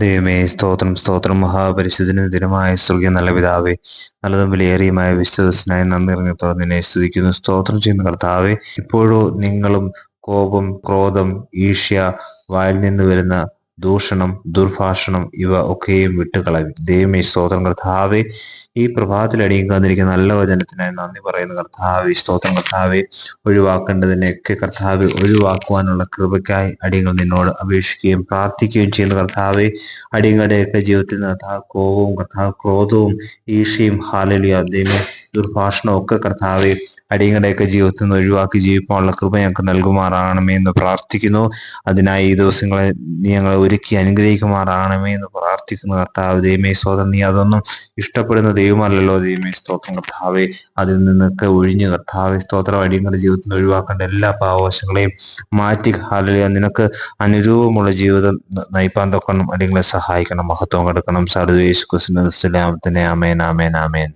ദൈവമേ സ്തോത്രം സ്തോത്രം. മഹാപരിശുദ്ധന ദിനമായ സ്വർഗീയ നല്ല പിതാവേ നല്ലതും വിലയേറിയുമായ വിശ്വസനായി നന്ദി ഇറങ്ങിത്തോടെ നിന്നെ സ്തുതിക്കുന്നു. സ്തോത്രം ചെയ്യുന്ന കർത്താവെ ഇപ്പോഴോ നിങ്ങളും കോപം ക്രോധം ഈഷ്യ വായിൽ നിന്ന് വരുന്ന ദൂഷണം ദുർഭാഷണം ഇവ ഒക്കെയും വിട്ടുകളവി ദൈവമേ സ്തോത്രം കർത്താവെ ഈ പ്രഭാതത്തിൽ അടിയുകാതിരിക്കുന്ന നല്ല വചനത്തിനായി നന്ദി പറയുന്ന. കർത്താവെ സ്തോത്രം. കർത്താവെ ഒഴിവാക്കേണ്ടതിനെയൊക്കെ കർത്താവ് ഒഴിവാക്കുവാനുള്ള കൃപയ്ക്കായി അടിയങ്ങൾ നിന്നോട് അപേക്ഷിക്കുകയും പ്രാർത്ഥിക്കുകയും ചെയ്യുന്ന. കർത്താവെ അടിയങ്ങളുടെയൊക്കെ ജീവിതത്തിൽ കർത്താവ് കോപവും കർത്താവ് ക്രോധവും ഈഷയും ഹാലലിയ ദൈവം ദുർഭാഷണവും ഒക്കെ കർത്താവെ അടിയങ്ങളുടെയൊക്കെ ജീവിതത്തിൽ നിന്ന് ഒഴിവാക്കി ജീവിക്കാനുള്ള കൃപ ഞങ്ങൾക്ക് നൽകുമാറാണമേ എന്ന് പ്രാർത്ഥിക്കുന്നു. അതിനായി ഈ ദിവസങ്ങളെ ഞങ്ങളെ ഒരുക്കി അനുഗ്രഹിക്കുമാറാണമേ എന്ന് പ്രാർത്ഥിക്കുന്നു. കർത്താവ് ദൈവമേ സ്വതം നീ അതൊന്നും ഇഷ്ടപ്പെടുന്ന ദൈവമല്ലല്ലോ ദൈവമേ സ്തോത്രം കർത്താവെ. അതിൽ നിന്നൊക്കെ ഒഴിഞ്ഞ് കർത്താവെ സ്തോത്രം അടിയങ്ങളുടെ ജീവിതത്തിൽ നിന്ന് എല്ലാ പാവവശങ്ങളെയും മാറ്റി. ഹാലലിയ നിനക്ക് അനുരൂപമുള്ള ജീവിതം നയിപ്പാൻ തൊക്കണം അടിയങ്ങളെ സഹായിക്കണം മഹത്വം കൊടുക്കണം. സാധു കുസ്ലാമത്തിനെ അമേൻ അമേൻ ആമേൻ.